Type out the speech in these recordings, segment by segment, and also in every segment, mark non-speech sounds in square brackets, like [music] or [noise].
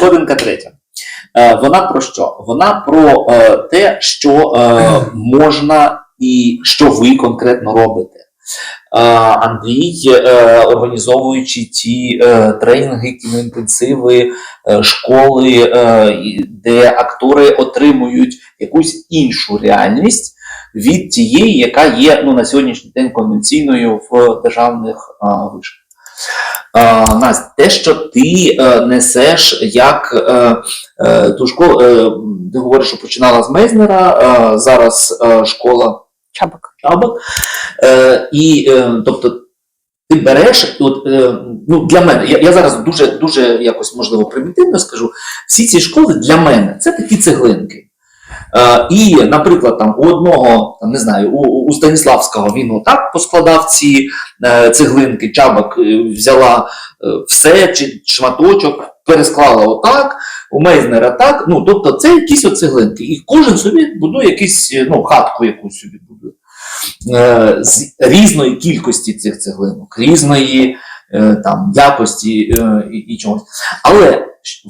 сходинка третя. Е, Вона про що? Вона про е, те, що е, можна і що ви конкретно робите. Андрій, організовуючи ті тренінги, кіноінтенсиви, школи, де актори отримують якусь іншу реальність від тієї, яка є ну, на сьогоднішній день конвенційною в державних вишках. Настя, те, що ти е, несеш як е, е, ту школу, ти говориш, що починала з Мейзнера, зараз школа Чабок. Чабок. Е, і тобто ти береш, от, ну для мене, я, я зараз дуже дуже якось можливо примітивно скажу, всі ці школи для мене це такі цеглинки. Е, і, наприклад, там у одного, не знаю, у, у Станіславського він отак поскладав ці е, цеглинки, чабок е, взяла все, чи шматочок, пересклала отак, у Мейзнера так. Ну, тобто це якісь от цеглинки. І кожен собі будує якісь, ну, хатку якусь собі будує. З різної кількості цих цеглинок, різної там, якості і, і чогось. Але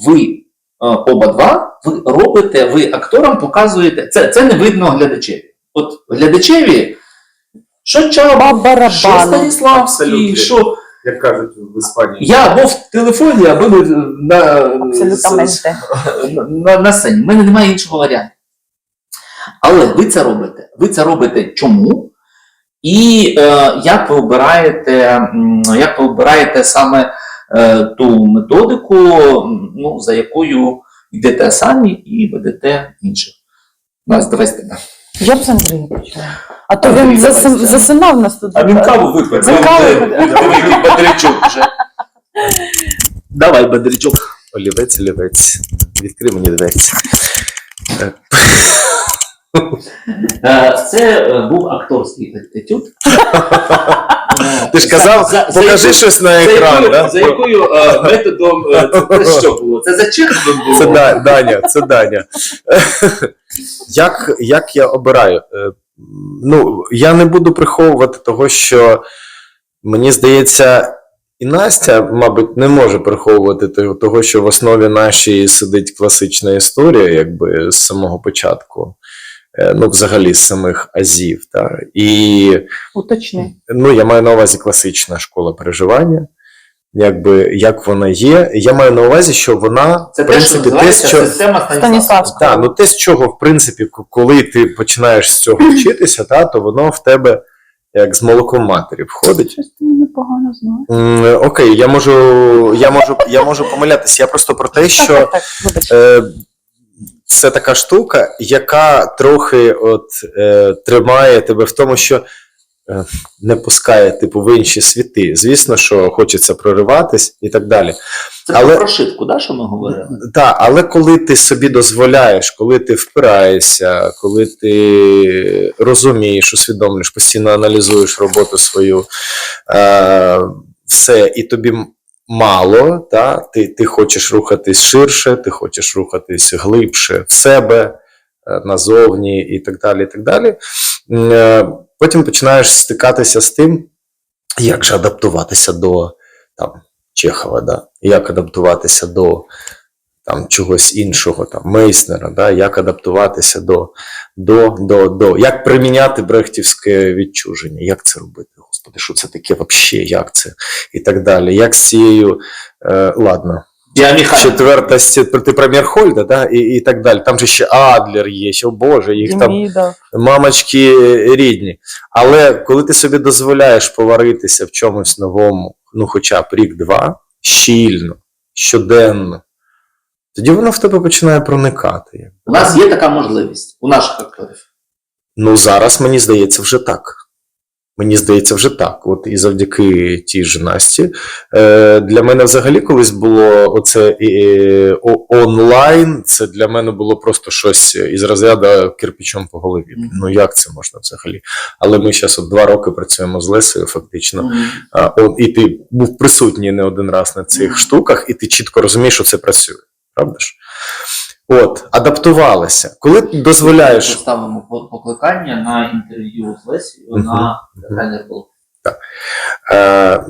ви оба два ви робите, ви акторам показуєте, це, це не видно глядачеві. От глядачеві, що Чаба, що Станіславський, що як кажуть в Іспанії. я або в телефоні, або на, на, на, на сцені. У мене немає іншого варіанту. Але ви це робите. Ви це робите чому? І е, як ви обираєте, як ви обираєте саме е, ту методику, ну, за якою йдете самі і ведете інших? Нас давай. Я б з Андрія почала. А то Андрій, він Стя. засинав нас тут. А він каву випив. Бадричук вже. Давай, Бадричук. Олівець, олівець. Відкрий мені двері. Е, Це е, був акторський етюд. [laughs] Ти ж казав, За- за покажи щось на екран, да? за якою е, методом е, це, [laughs] що було? Це за чергом було? Це Да- Даня, це Даня. [laughs] як, як я обираю? Е, Ну, я не буду приховувати того, що мені здається, і Настя, мабуть, не може приховувати того, що в основі нашій сидить класична історія, якби з самого початку. Е, Ну, взагалі, з самих азів. Та? І Уточни. ну, я маю на увазі класична школа переживання. Якби як вона є, я маю на увазі, що вона Це в те, що принципі те, називається що система Станіславського. Станіславського. Ну те, з чого, в принципі, коли ти починаєш з цього [clears throat] вчитися, та, то воно в тебе як з молоком матері входить. Щось ти мене погано знаєш. Окей, я можу, я можу, я можу помилятися. Я просто про те, що так, так, е, це така штука, яка трохи от, е, тримає тебе в тому, що е, не пускає типу, в інші світи. Звісно, що хочеться прориватись і так далі. Це Але- про прошивку, да, що ми говорили? Так, але коли ти собі дозволяєш, коли ти впираєшся, коли ти розумієш, усвідомлюєш, постійно аналізуєш роботу свою, е, все, і тобі мало, та, ти, ти хочеш рухатись ширше, ти хочеш рухатись глибше в себе, е, назовні і так далі. І так далі. Е, Потім починаєш стикатися з тим, як же адаптуватися до там, Чехова, да? як адаптуватися до там, чогось іншого, там, Мейснера, да? як адаптуватися до, до, до, до, як приміняти брехтівське відчуження, як це робити? Господи, що це таке взагалі, як це? І так далі. Як з цією, е, ладно, Я Михайло. четверта ти про Мерхольда, да? і, і так далі. Там же ще Адлер є, ще, о Боже, їх там мамочки рідні. Але коли ти собі дозволяєш поваритися в чомусь новому, ну хоча б рік-два, щільно, щоденно, тоді воно в тебе починає проникати. У нас є така можливість, у наших акторів. Ну, зараз мені здається вже так. Мені здається, вже так. От і завдяки тій ж Насті. Е, для мене взагалі колись було оце е, о- онлайн. Це для мене було просто щось із розряду кирпичом по голові. Мгм. Ну як це можна взагалі? Але ми зараз от два роки працюємо з Лесею, фактично. Мгм. А, он, і ти був присутній не один раз на цих Мгм. штуках, і ти чітко розумієш, що це працює. Правда ж? От, адаптувалися. Коли ти дозволяєш. Поставимо по- покликання на інтерв'ю з Лесією Мгм. на Мгм. тренер був. Е,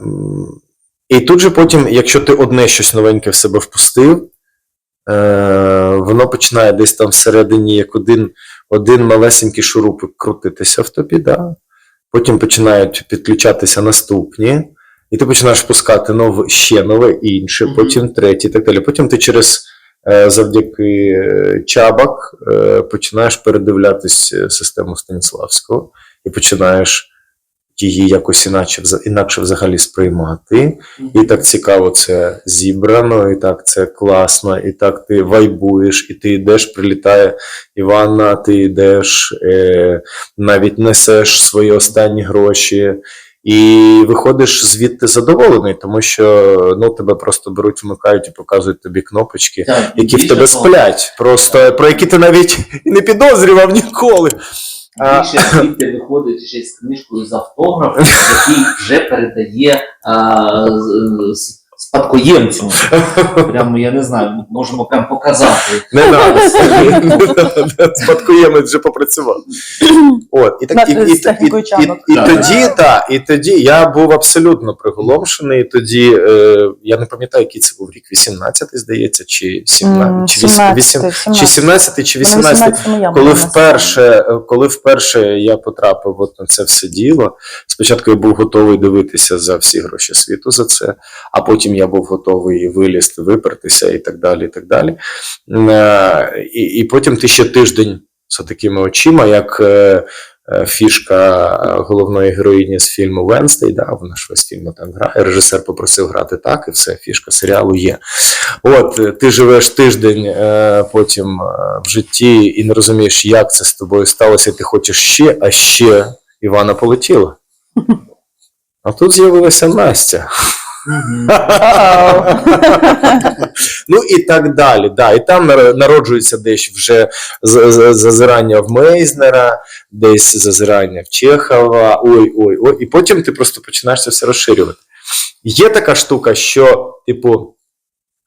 і тут же потім, якщо ти одне щось новеньке в себе впустив, е, воно починає десь там всередині, як один, один малесенький шурупик крутитися в тобі, да? потім починають підключатися наступні, і ти починаєш пускати нове, ще нове інше, потім третє і так далі. Потім ти через завдяки е, чабак е, починаєш передивлятись е, систему Станіславського і починаєш її якось іначе, інакше взагалі сприймати. І так цікаво це зібрано, і так це класно, і так ти вайбуєш, і ти йдеш, прилітає Іванна, ти йдеш, е, навіть несеш свої останні гроші. І виходиш звідти задоволений, тому що ну, тебе просто беруть, вмикають і показують тобі кнопочки, Так, які в тебе того, сплять, просто про які ти навіть і не підозрював ніколи. А- Більше звідти виходить ще з книжкою з автографом, який вже передає а, з- з- спадкоємцю. Прямо я не знаю, можемо прям показати. Не треба. [laughs] [laughs] Спадкоємець вже попрацював. От, і, так, і, Над- і, і, і, і, тоді, та, і тоді я був абсолютно приголомшений. Тоді е, я не пам'ятаю, який це був рік, 18-й, здається, чи 17, чи, 8, 17, чи 17 чи 18 18 коли вперше, коли вперше я потрапив от на це все діло, спочатку я був готовий дивитися за всі гроші світу за це, а потім я був готовий вилізти, випертися і так далі. І так далі. Е, І, і потім ти ще тиждень з такими очима, як е, е, фішка головної героїні з фільму Венстей, да, вона ж весь фільм так грає. Режисер попросив грати так, і все, фішка серіалу є. От ти живеш тиждень потім в житті і не розумієш, як це з тобою сталося, і ти хочеш ще, а ще Івана полетіла. [laughs] А тут з'явилася Настя. [laughs] ну і так далі. Да. І там народжується десь вже зазирання в Мейзнера, десь зазирання в Чехова. Ой, ой, ой. І потім ти просто починаєш це все розширювати. Є така штука, що, типу,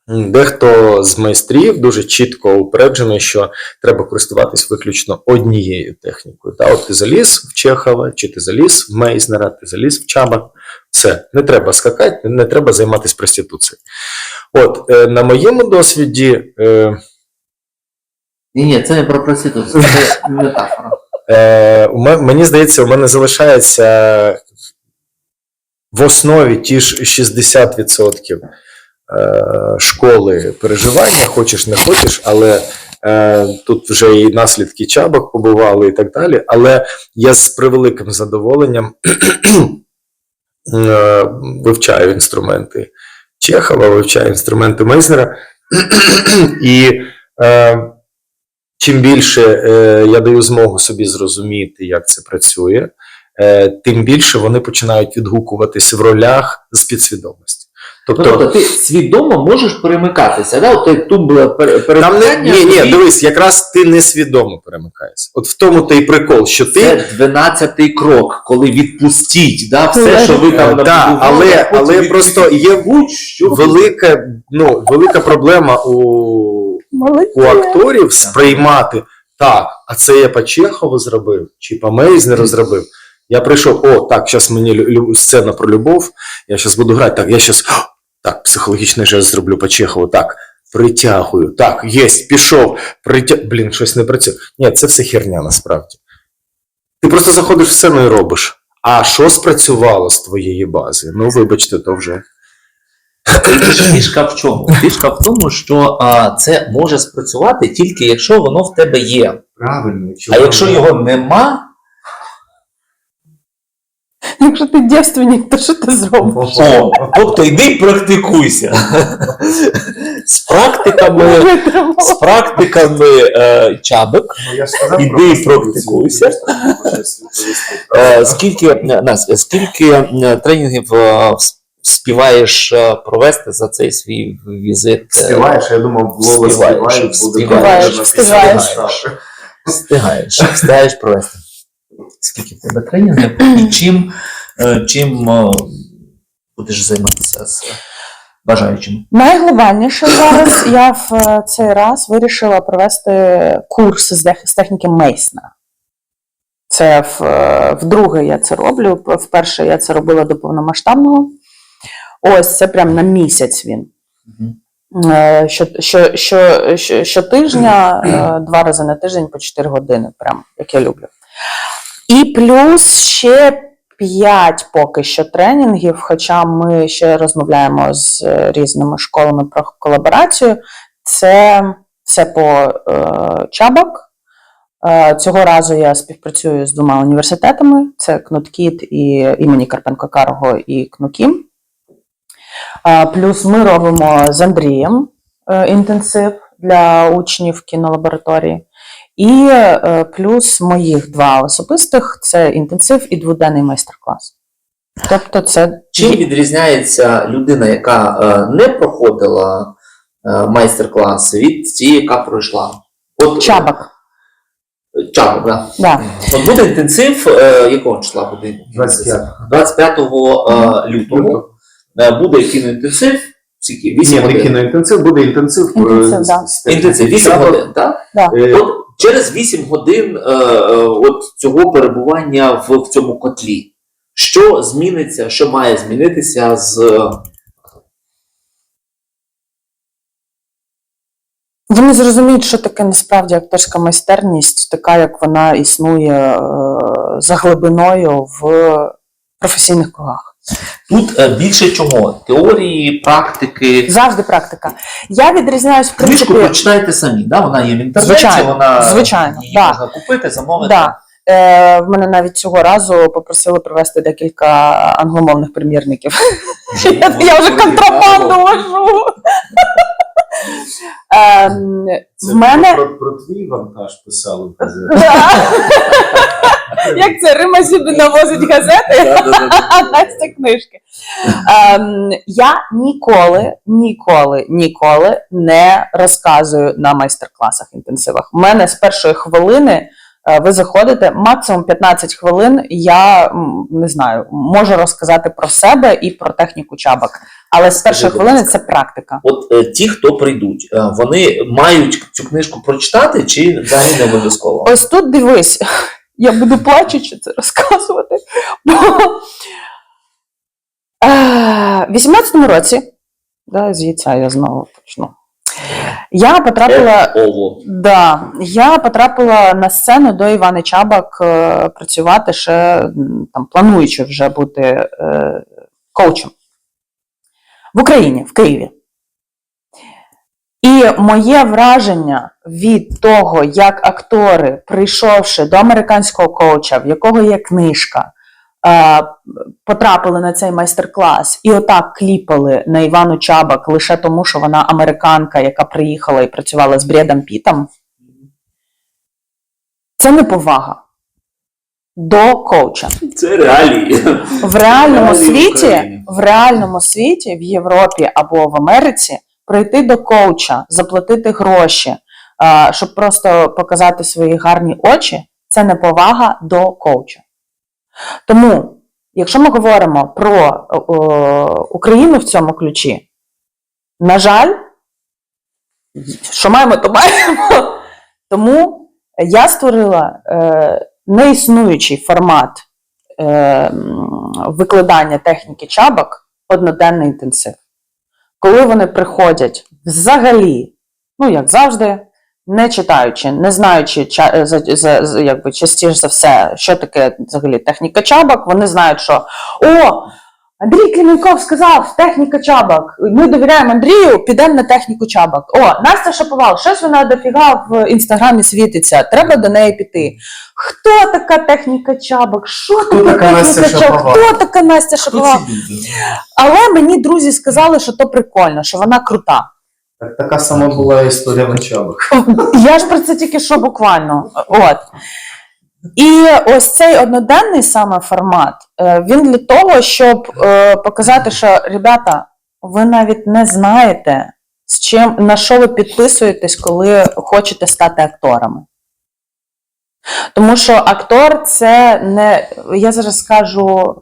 дехто з майстрів дуже чітко упереджений, що треба користуватись виключно однією технікою. Та, от ти заліз в Чехова, чи ти заліз в Мейзнера, ти заліз в Чабак. Все, не треба скакати, не треба займатися проституцією. От, е, на моєму досвіді, е, Ні, ні, це не про проституцію, це метафора. е, у ме- мені здається, у мене залишається в основі ті ж 60% е, школи переживання, хочеш не хочеш, але е, тут вже і наслідки чабок побували і так далі. Але я з превеликим задоволенням [clears throat] е, вивчаю інструменти Чехова, вивчаю інструменти Мейзнера. [clears throat] І е, чим більше е, я даю змогу собі зрозуміти, як це працює, е, тим більше вони починають відгукуватись в ролях з підсвідомості. Ну, Тобто, Тобто ти свідомо можеш перемикатися, да? От тут там не ні, ні, тобі дивись, якраз ти несвідомо перемикаєшся. От в тому той прикол, що ти Це 12-й крок, коли відпустіть, да? все, що ви там Е, да, але, але від- просто є будь-що. велика, ну, велика проблема у у акторів сприймати так, а це я по Чехову зробив, чи по Мейзнеру зробив. Я прийшов, о, так, зараз мені лю- лю- сцена про любов, я зараз буду грати, так, я зараз, так, психологічний жест зроблю по Чехову, так, притягую, так, єсть, пішов, притя... Блін, щось не працює. Ні, це все херня насправді. Ти просто заходиш в сцену і робиш. А що спрацювало з твоєї бази? Ну, вибачте, то вже. Фішка в чому? Фішка в тому, що а, це може спрацювати тільки якщо воно в тебе є. Правильно, А якщо його нема, Якщо ти дівственник, то що ти зробиш? о, тобто йди і практикуйся. З практиками, з практиками е, чабок, Ну, я ж сказав Іди і практикуйся. Е, скільки, е, Настя, скільки е, тренінгів е, вс- співаєш е, провести за цей свій візит? е, Співаєш, я думав, Лола Співаєш, співаєш, встигаєш. написано. Встигаєш, встигаєш провести. Скільки в тебе тренінгів і чим, е, чим е, будеш займатися з бажаючим? Найглобальніше зараз я в е, цей раз вирішила провести курс з, техніки Мейсна. Це в, вдруге я це роблю. Вперше я це робила до повномасштабного. Ось це прям на місяць він. Що, що, що, що, щотижня, два рази на тиждень по 4 години, прям як я люблю. І плюс ще 5 поки що тренінгів, хоча ми ще розмовляємо з е, різними школами про колаборацію. Це все по е, чабок. Е, Цього разу я співпрацюю з двома університетами: це КНУТКІТ і імені Карпенко Карго і КНУКІМ. Е, Плюс ми робимо з Андрієм е, інтенсив для учнів кінолабораторії. І е, плюс моїх два особистих це інтенсив і дводенний майстер-клас. Тобто, це Чим відрізняється людина, яка е, не проходила е, майстер-класи від тієї, яка пройшла? От, чабак. Чабок, да. Да. От буде інтенсив, якого числа буде? 25. 25 е, лютого. Буде кіноінтенсив. Скільки? 8 Ні, не годин. кіноінтенсив, буде інтенсив. Інтенсив, да. Інтенсив 8 годин, так? Е, От через 8 годин е, е, от цього перебування в, в цьому котлі. Що зміниться, що має змінитися з Вони зрозуміють, що таке насправді акторська майстерність, така як вона існує е, за глибиною в професійних кругах. Тут е, більше чого? Теорії, практики. Завжди практика. Я відрізняюсь в Книжку принципі. прочитайте самі, да? вона є в інтернеті, Звичайно, вона звичайно, її да. можна купити, замовити. Да. Е, в мене навіть цього разу попросили привезти декілька англомовних примірників. Я, я вже контрабанду вожу. Ем, Це В мене про, про твій вантаж писали в газеті. [laughs] Як це Рима собі навозить газети, а Настя [laughs] книжки. Ем, я ніколи, ніколи, ніколи не розказую на майстер-класах інтенсивах. У мене з першої хвилини е, ви заходите, максимум 15 хвилин. Я не знаю, можу розказати про себе і про техніку чабок. Але з першої хвилини це практика. От е, ті, хто прийдуть, е, вони мають цю книжку прочитати чи взагалі не обов'язково? Ось тут дивись, я буду плачучи це розказувати. Бо Е, в 18-му році, да, з яйця я знову почну. Я потрапила, Е, да, я потрапила на сцену до Івани Чабак е, працювати ще там, плануючи вже бути е, коучем в Україні, в Києві. І моє враження від того, як актори, прийшовши до американського коуча, в якого є книжка, е, потрапили на цей майстер-клас і отак кліпали на Івану Чабак лише тому, що вона американка, яка приїхала і працювала з Брєдом Пітом, це неповага до коуча. Це реалії. В реальному Реалії світі, Україні. в реальному світі, в Європі або в Америці, прийти до коуча, заплатити гроші, щоб просто показати свої гарні очі, це неповага до коуча. Тому, якщо ми говоримо про о, о, Україну в цьому ключі, на жаль, що маємо, то маємо. Тому я створила е, неіснуючий формат е, викладання техніки чабок одноденний інтенсив. Коли вони приходять взагалі, ну як завжди, не читаючи, не знаючи за, якби, частіше за все, що таке взагалі техніка чабок, вони знають, що о, Андрій Кліменков сказав техніка чабок. Ми довіряємо Андрію, підемо на техніку чабок. О, Настя Шаповал, щось вона дофіга в інстаграмі світиться. Треба до неї піти. Хто така техніка чабок? Що таке така Настя? Шаповал? Хто така Настя Хто Шаповал? Але мені друзі сказали, що то прикольно, що вона крута. Так, така сама була історія на чабок. Я ж про це тільки що буквально. От. І ось цей одноденний саме формат, е, він для того, щоб е, показати, що ребята, ви навіть не знаєте, з чим, на що ви підписуєтесь, коли хочете стати акторами. Тому що актор це не. Я зараз скажу,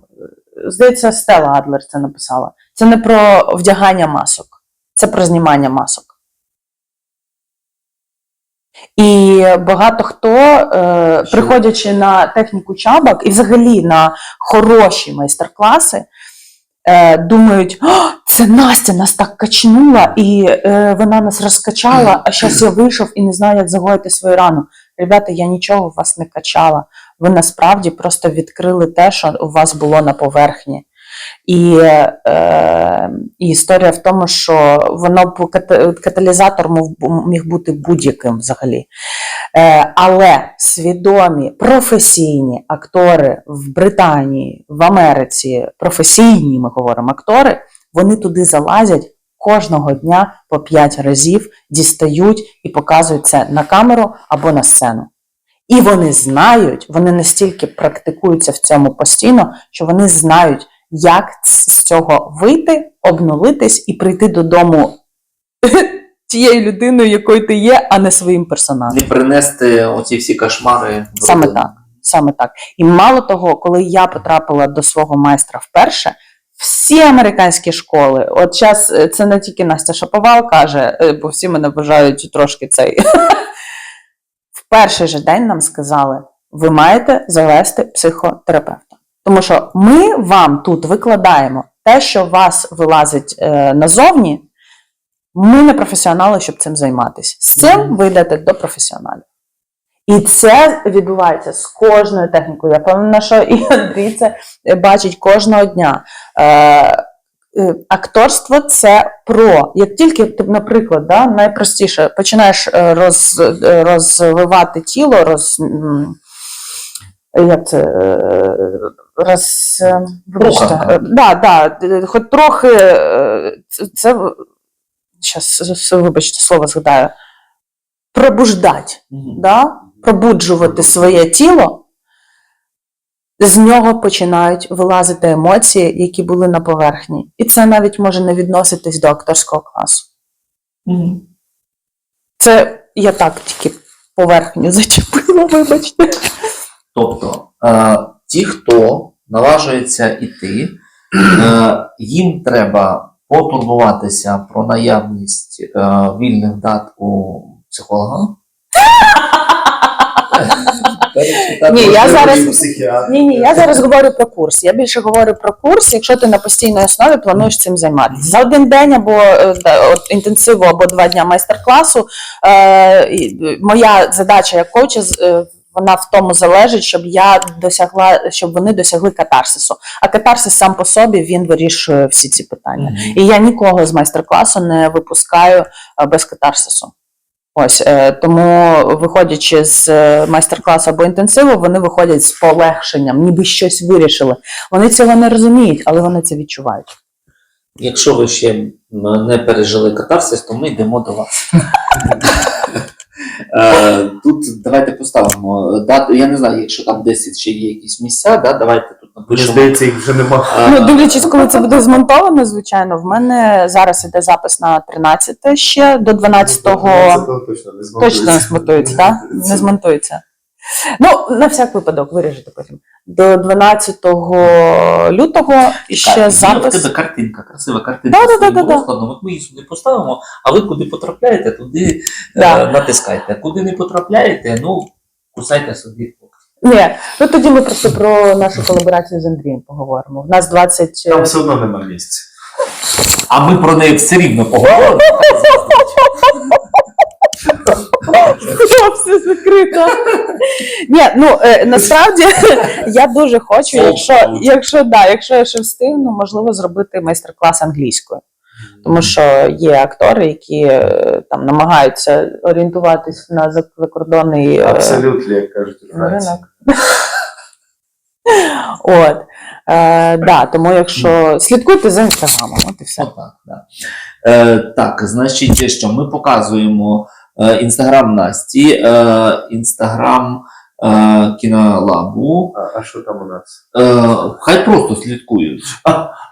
здається, Стелла Адлер це написала. Це не про вдягання масок, це про знімання масок. І багато хто, е, приходячи на техніку чабок і взагалі на хороші майстер-класи, е, думають, «О, це Настя нас так качнула, і е, вона нас розкачала, а зараз я вийшов і не знаю, як загоїти свою рану. Ребята, я нічого вас не качала. Ви насправді просто відкрили те, що у вас було на поверхні. І, е, і історія в тому, що воно б каталізатор міг бути будь-яким взагалі. Е, але свідомі професійні актори в Британії, в Америці, професійні, ми говоримо, актори, вони туди залазять кожного дня по 5 разів, дістають і показують це на камеру або на сцену. І вони знають, вони настільки практикуються в цьому постійно, що вони знають, як з цього вийти, обнулитись і прийти додому [laughs] тією людиною, якою ти є, а не своїм персонажем. Не принести оці всі кошмари. Саме так. Саме так. І мало того, коли я потрапила до свого майстра вперше, всі американські школи, от зараз це не тільки Настя Шаповал каже, е, бо всі мене вважають трошки цей. [laughs] В перший же день нам сказали: ви маєте завести психотерапевта. Тому що ми вам тут викладаємо те, що у вас вилазить е, назовні. Ми не професіонали, щоб цим займатися. З цим Мгм. ви йдете до професіоналів. І це відбувається з кожною технікою. Я впевнена, що і Андрій це бачить кожного дня. Е, е, акторство це про. Як тільки наприклад, да, найпростіше починаєш е, роз, е, розвивати тіло, роз, як це, роз, е, вибачте, е, да, да, хоч трохи е, це, щас, вибачте, слово згадаю, пробуждать Мгм. да, пробуджувати своє тіло, з нього починають вилазити емоції, які були на поверхні. І це навіть може не відноситись до акторського класу. Мгм. Це я так тільки поверхню зачепила, вибачте. Тобто, ті, хто наважується іти, е, їм треба потурбуватися про наявність е, вільних дат у психолога. Ні, я зараз-. Ні, ні, я зараз говорю про курс. Я більше говорю про курс, якщо ти на постійній основі плануєш цим займатися. За один день або е, от, інтенсиву, або два дня майстер-класу. Моя задача як коуча е, вона в тому залежить, щоб я досягла, щоб вони досягли катарсису. А катарсис сам по собі він вирішує всі ці питання. Мгм. І я нікого з майстер-класу не випускаю е, без катарсису. Ось е, тому, виходячи з е, майстер-класу або інтенсиву, вони виходять з полегшенням, ніби щось вирішили. Вони цього не розуміють, але вони це відчувають. Якщо ви ще не пережили катарсис, то ми йдемо до вас. [laughs] Е, Тут давайте поставимо дату. Я не знаю, якщо там 10 ще є якісь місця, да, давайте тут Мені напишемо. здається, їх вже нема. Е, Ну, дивлячись, коли це буде змонтовано, звичайно, в мене зараз іде запис на 13 ще до 12-го. точно не Точно не змонтується, так? Не змонтується. Ну, на всяк випадок, виріжете потім. До 12 лютого ще запис. тебе картинка, красива картинка Да, да, з да, да, да. розкладом. От ми її сюди поставимо, а ви куди потрапляєте, туди Да. е, натискайте. Куди не потрапляєте, ну кусайте собі. Ні, ну тоді ми просто про нашу колаборацію з Андрієм поговоримо. В нас 20... Там все одно нема місця. А ми про неї все рівно поговоримо. [laughs] все закрито. Ні, ну е, насправді [laughs] я дуже хочу, якщо, якщо, да, якщо я ще встигну, можливо, зробити майстер-клас англійською. Тому що є актори, які е, там намагаються орієнтуватись на зак- закордонний е, Абсолютно, як кажуть у Франції. ринок. [laughs] От. Е, да, тому якщо слідкуйте за інстаграмом, от і все. Отак, да. Е, так, значить, що ми показуємо інстаграм Насті, е, інстаграм е, кінолабу. А, а що там у нас? Е, хай просто слідкують.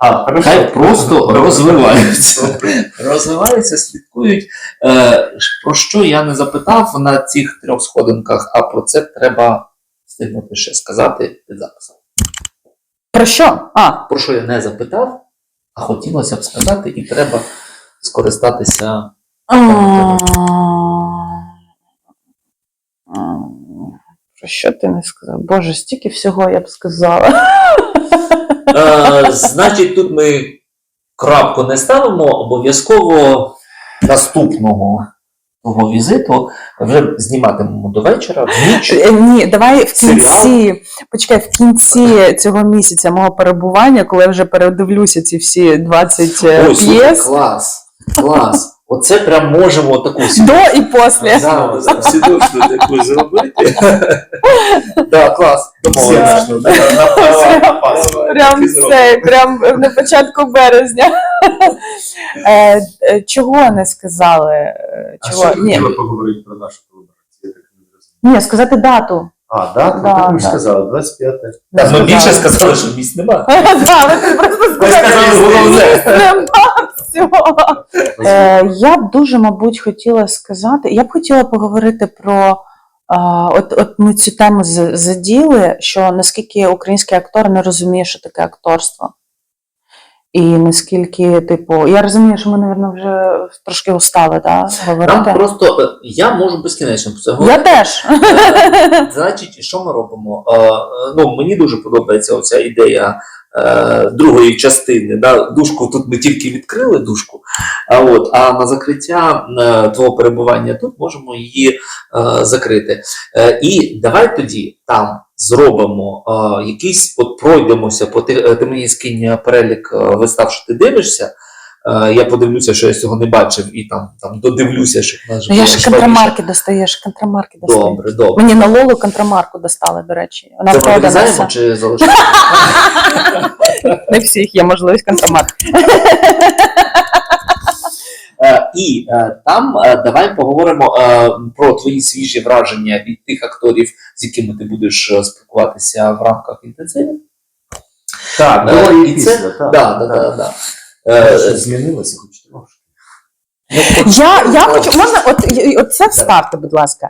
А, хорошо. Хай просто розвиваються. Розвиваються, слідкують. Е, про що я не запитав на цих трьох сходинках, а про це треба встигнути ще сказати під записом. Про що? А, Про що я не запитав, а хотілося б сказати, і треба скористатися. Про що ти не сказав? Боже, стільки всього я б сказала. Е, значить, тут ми крапку не ставимо, обов'язково наступного того візиту вже зніматимемо до вечора, в ніч. Е, Ні, давай в Серіал? кінці, почекай, в кінці цього місяця мого перебування, коли я вже передивлюся ці всі 20 е, Ой, слухай, п'єс, клас, клас. Оце прям можемо таку до і після. Да, да, да, Сідочну таку зробити. [laughs] Так, клас. Прям все, прям на початку березня. Е, е, Чого не сказали? Е, А Чого? що ти Ні, поговорити про нашу колаборацію? Так ні, сказати дату. А, да? Да, Так ми ж сказали, 25 Не Так, Ми більше сказали. що місць немає. [laughs] Да, ви просто сказали головне. Нема всього. Е, я б дуже, мабуть, хотіла сказати, я б хотіла поговорити про. От, от ми цю тему заділи, що наскільки український актор не розуміє, що таке акторство. І наскільки, типу, я розумію, що ми, мабуть, вже трошки устали да, говорити. просто е, я можу безкінечно про це Я теж. Значить, що ми робимо? Е, е, Ну, мені дуже подобається оця ідея е, другої частини. Да? Дужку тут ми тільки відкрили дужку, а, от, а на закриття е, твого перебування тут можемо її е, закрити. І давай тоді там зробимо е, якийсь, от пройдемося по ти, ти мені скинь перелік вистав, що ти дивишся. Е, Я подивлюся, що я цього не бачив, і там, там додивлюся, щоб в нас Ну, я ж контрамарки достаю, я ж контрамарки достаю. Добре, добре. Мені на Лолу контрамарку достали, до речі. Вона Це вирізаємо чи залишаємо? [laughs] Не всіх є можливість контрамарки. [laughs] Е, І е, там давай поговоримо про твої свіжі враження від тих акторів, з якими ти будеш спілкуватися в рамках інтенсиву. Так, і це- так. Да, да, да, да. Е, Е, Щось змінилося хоч трошки. Я, я хочу, можна, от, от це вставте, будь ласка.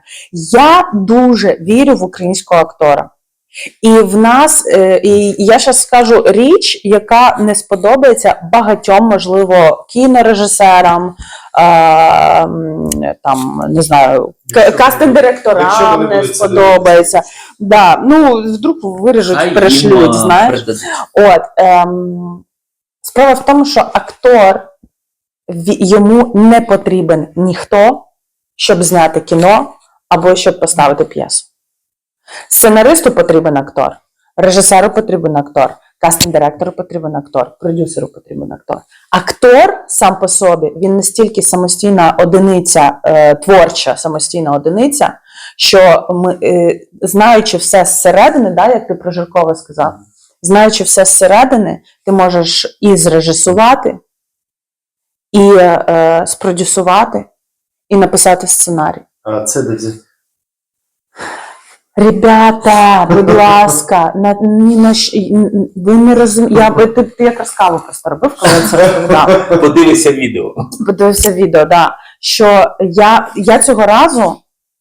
Я дуже вірю в українського актора. І в нас, е, і я зараз скажу річ, яка не сподобається багатьом, можливо, кінорежисерам, е, там, не знаю, к- кастинг-директорам не сподобається. Да, ну, вдруг виріжуть, перешлють, е, знаєш. От, ем, справа в тому, що актор йому не потрібен ніхто, щоб зняти кіно або щоб поставити п'єсу. Сценаристу потрібен актор, режисеру потрібен актор, кастинг-директору потрібен актор, продюсеру потрібен актор. Актор сам по собі він настільки самостійна одиниця, е, творча самостійна одиниця, що ми, е, знаючи все зсередини, да, як ти про Жиркова сказав, знаючи все зсередини, ти можеш і зрежисувати, і е, спродюсувати, і написати сценарій. А це де? Ребята, будь [laughs] ласка, на, ні на ви не розумієте. Ти, ти якраз каву просто робив, коли я це розповідав. [laughs] Подивися відео. Подивився відео, да. Що я, я цього разу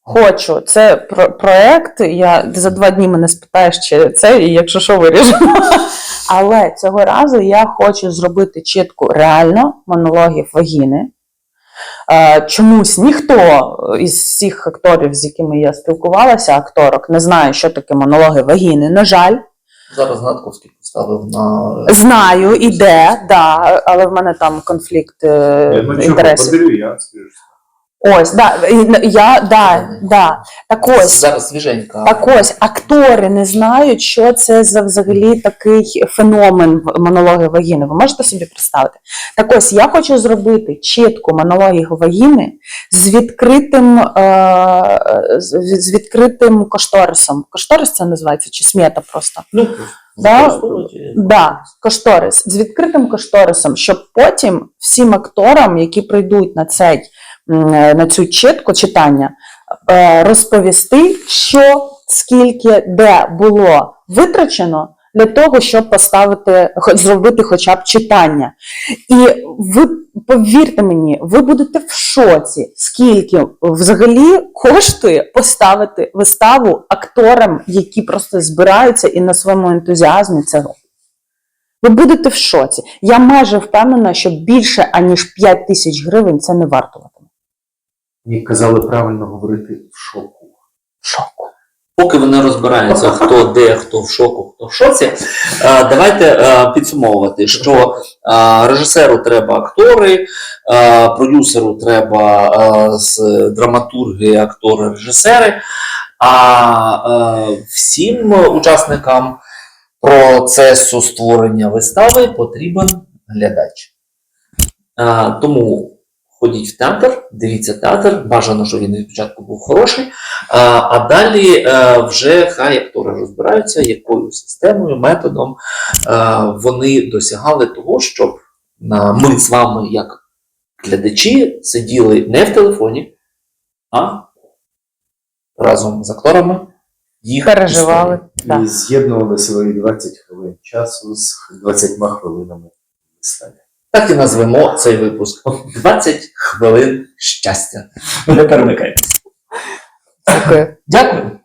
хочу. Це про, проект. Я за два дні мене спитаєш, чи це, і якщо що виріжемо. [laughs] Але цього разу я хочу зробити чітку реально монологів вагіни. Е, Чомусь ніхто із всіх акторів, з якими я спілкувалася, акторок, не знає, що таке монологи вагіни. На жаль, Зараз Гнатковський поставив на знаю, іде, да, але в мене там конфлікт е, ну чого, інтересів. я, скажу. Ось, да, я, да, да. Так ось, зараз свіженька. так ось, актори не знають, що це за взагалі такий феномен монологи вагіни. Ви можете собі представити? Так ось, я хочу зробити чітку монологію вагіни з відкритим, е, з з відкритим кошторисом. Кошторис це називається, чи смета просто? Ну, Да? Да, кошторис з відкритим кошторисом, щоб потім всім акторам, які прийдуть на цей на цю чітку читання, е, розповісти, що скільки де було витрачено для того, щоб поставити, зробити хоча б читання. І ви повірте мені, ви будете в шоці, скільки взагалі коштує поставити виставу акторам, які просто збираються і на своєму ентузіазмі це роблять. Ви будете в шоці. Я майже впевнена, що більше аніж 5 тисяч гривень це не вартуватиме. Мені казали правильно говорити в шоку. В шоку. поки вони розбираються, хто де, хто в шоку, хто в шоці, е, давайте е, підсумовувати, що е, режисеру треба актори, продюсеру треба драматурги, актори, режисери, а всім учасникам процесу створення вистави потрібен глядач. Тому ходіть в театр, дивіться театр, бажано, щоб він від початку був хороший. А, а далі е, вже хай актори розбираються, якою системою, методом е, вони досягали того, щоб е, ми з вами, як глядачі, сиділи не в телефоні, а разом з акторами їх Переживали. І з'єднували свої 20 хвилин часу з 20 хвилинами вистави. Так і назвемо цей випуск 20 хвилин щастя. Не перемикайтесь. Дякую. Дякую.